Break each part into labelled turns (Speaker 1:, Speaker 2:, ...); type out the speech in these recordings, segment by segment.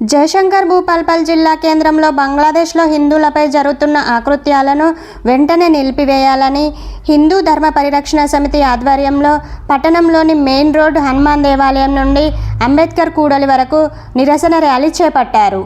Speaker 1: జయశంకర్ భూపాల్పల్ జిల్లా కేంద్రంలో బంగ్లాదేశ్లో హిందువులపై జరుగుతున్న ఆకృత్యాలను వెంటనే నిలిపివేయాలని హిందూ ధర్మ పరిరక్షణ సమితి ఆధ్వర్యంలో పట్టణంలోని మెయిన్ రోడ్ హనుమాన్ దేవాలయం నుండి అంబేద్కర్ కూడలి వరకు నిరసన ర్యాలీ చేపట్టారు.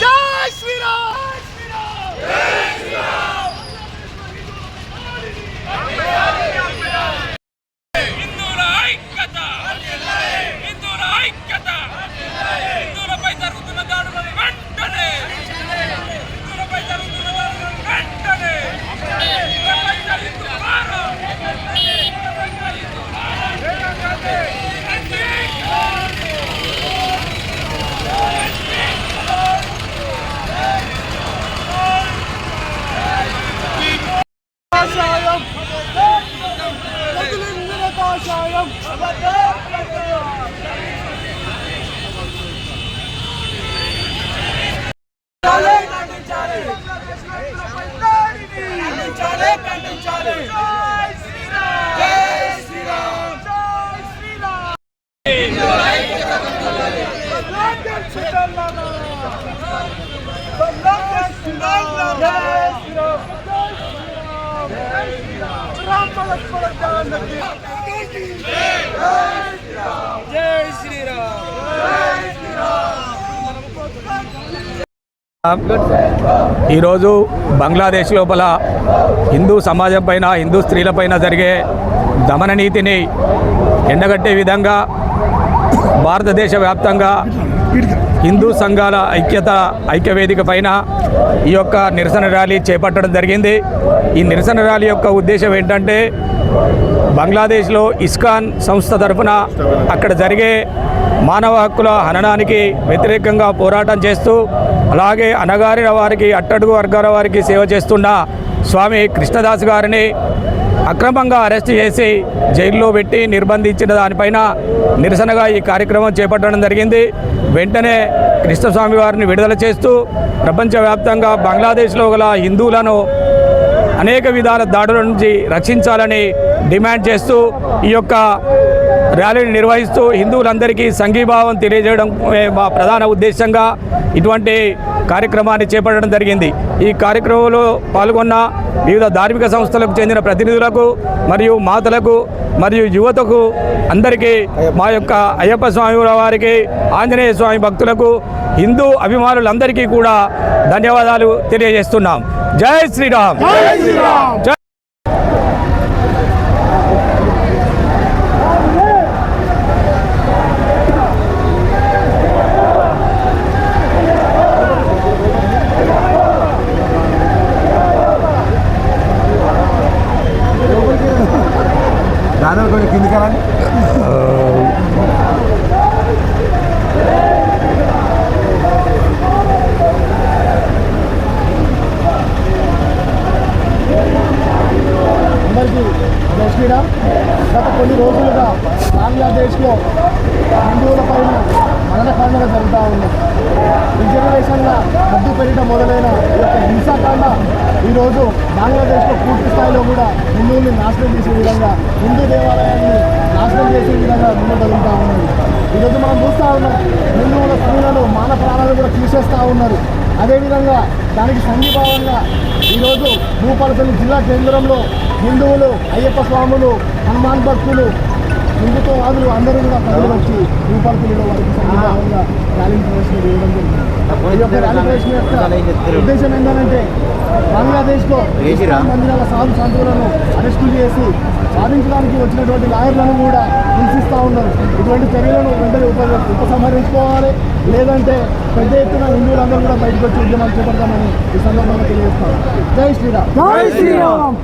Speaker 2: జై శ్రీరామ్ హిందువుల ఐక్యత హిందువుల ఐక్యత హిందువులపై జరుగుతున్న దాడులను వెంటనే హిందువులపై జరుగుతున్న దాడులను వెంటనే ప్రపంచ హిందువులారా! ప్రపంచ హిందువులారా! కాషాయం వదిలిందిన కాషాయం జై శ్రీరామ్
Speaker 3: ఈరోజు బంగ్లాదేశ్ లోపల హిందూ సమాజం పైన హిందూ స్త్రీలపైన జరిగే దమన నీతిని ఎండగట్టే విధంగా భారతదేశ వ్యాప్తంగా హిందూ సంఘాల ఐక్యత ఐక్యవేదిక పైన ఈ యొక్క నిరసన ర్యాలీ చేపట్టడం జరిగింది. ఈ నిరసన ర్యాలీ యొక్క ఉద్దేశం ఏంటంటే బంగ్లాదేశ్లో ఇస్కాన్ సంస్థ తరఫున అక్కడ జరిగే మానవ హక్కుల హననానికి వ్యతిరేకంగా పోరాటం చేస్తూ అలాగే అనగారిన వారికి అట్టడుగు వర్గాల వారికి సేవ చేస్తున్న స్వామి కృష్ణదాస్ గారిని అక్రమంగా అరెస్ట్ చేసి జైల్లో పెట్టి నిర్బంధించిన దానిపైన నిరసనగా ఈ కార్యక్రమం చేపట్టడం జరిగింది. వెంటనే కృష్ణస్వామి వారిని విడుదల చేస్తూ ప్రపంచవ్యాప్తంగా బంగ్లాదేశ్లో గల హిందువులను అనేక విధాల దాడుల నుంచి రక్షించాలని డిమాండ్ చేస్తూ ఈ యొక్క ర్యాలీని నిర్వహిస్తూ హిందువులందరికీ సంఘీభావం తెలియజేయడం మా ప్రధాన ఉద్దేశంగా ఇటువంటి కార్యక్రమాన్ని చేపట్టడం జరిగింది. ఈ కార్యక్రమంలో పాల్గొన్న వివిధ ధార్మిక సంస్థలకు చెందిన ప్రతినిధులకు మరియు మాతలకు మరియు యువతకు అందరికీ మా యొక్క అయ్యప్ప స్వామి వారికి ఆంజనేయ స్వామి భక్తులకు హిందూ అభిమానులందరికీ కూడా ధన్యవాదాలు తెలియజేస్తున్నాం. జై శ్రీరామ్! జై
Speaker 4: దానిలో కొంచెం కిందికి రండి
Speaker 5: అందరికీ జై శ్రీరామ్ గత కొన్ని రోజులుగా బంగ్లాదేశ్లో హిందువుల పైన మరణకాండలు జరుగుతూ ఉన్నాయి రిజర్వేషన్ల రద్దు పెరగడం మొదలైన ఈ యొక్క హింసాకాండ ఈరోజు బంగ్లాదేశ్లో పూర్తి స్థాయిలో కూడా హిందువుల్ని నాశనం చేసే విధంగా హిందూ దేవాలయాన్ని నాశనం చేసే విధంగా ముందు జరుగుతూ ఉన్నది ఈరోజు మనం చూస్తూ ఉన్నాం హిందువుల స్త్రీలను మాన ప్రాణాలు కూడా తీసేస్తూ ఉన్నారు. అదేవిధంగా దానికి సంఘీభావంగా ఈరోజు భూపాలపల్లి జిల్లా కేంద్రంలో హిందువులు అయ్యప్ప స్వాములు హనుమాన్ భక్తులు హిందుత్వ వాదులు అందరూ కూడా ప్రజలు వచ్చి భూపాలపల్లిలో వారికి సంఘీభావంగా ర్యాలీ ప్రదర్శన చేయడం జరిగింది. ఈ యొక్క ర్యాలీ ప్రదర్శన యొక్క ఉద్దేశం ఏంటంటే బంగ్లాదేశ్లో మందిరాల సాధు సంతులను అరెస్టులు చేసి సాధించడానికి వచ్చినటువంటి లాయర్లను కూడా హింసిస్తూ ఉన్నారు. ఇటువంటి చర్యలను వెంటనే ఉప ఉపసంహరించుకోవాలి. లేదంటే పెద్ద ఎత్తున హిందువులందరూ కూడా బయటకు వచ్చి ఉద్యమాలు చేపడతామని ఈ సందర్భంగా తెలియజేస్తాం జై శ్రీరామ్.
Speaker 4: జై శ్రీరామ్.